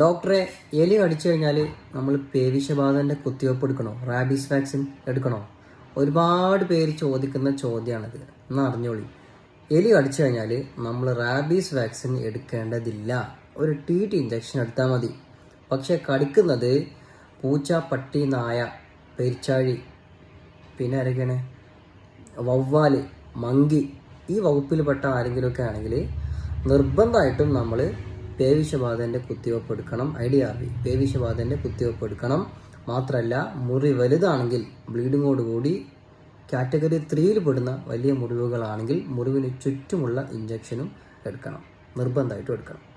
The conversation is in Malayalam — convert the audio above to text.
ഡോക്ടറെ എലി കടിച്ചു കഴിഞ്ഞാൽ നമ്മൾ പേവിഷബാധന്റെ കുത്തിവയ്പ്പ് എടുക്കണോ? റാബീസ് വാക്സിൻ എടുക്കണോ? ഒരുപാട് പേര് ചോദിക്കുന്ന ചോദ്യമാണിത്. എന്ന് അറിഞ്ഞോളി. എലി കടിച്ചു കഴിഞ്ഞാൽ നമ്മൾ റാബീസ് വാക്സിൻ എടുക്കേണ്ടതില്ല. ഒരു ടി ടി ഇഞ്ചക്ഷൻ എടുത്താൽ മതി. പക്ഷേ കടിക്കുന്നത് പൂച്ച പട്ടി നായ പെരിച്ചാഴി പിന്നെ ആരൊക്കെയാണ്? വവ്വാൽ മങ്കി ഈ വകുപ്പിൽപ്പെട്ട ആരെങ്കിലുമൊക്കെ ആണെങ്കിൽ നിർബന്ധമായിട്ടും നമ്മൾ പേവിഷബാധന്റെ കുത്തിവയ്പ്പ് എടുക്കണം ഐ ഡി ആർ വി. പേവിഷബാധന്റെ കുത്തിവയ്പ്പ് എടുക്കണം മാത്രമല്ല മുറി വലുതാണെങ്കിൽ ബ്ലീഡിങ്ങോടുകൂടി കാറ്റഗറി ത്രീയിൽ പെടുന്ന വലിയ മുറിവുകളാണെങ്കിൽ മുറിവിന് ചുറ്റുമുള്ള ഇഞ്ചക്ഷനും എടുക്കണം. നിർബന്ധമായിട്ടും എടുക്കണം.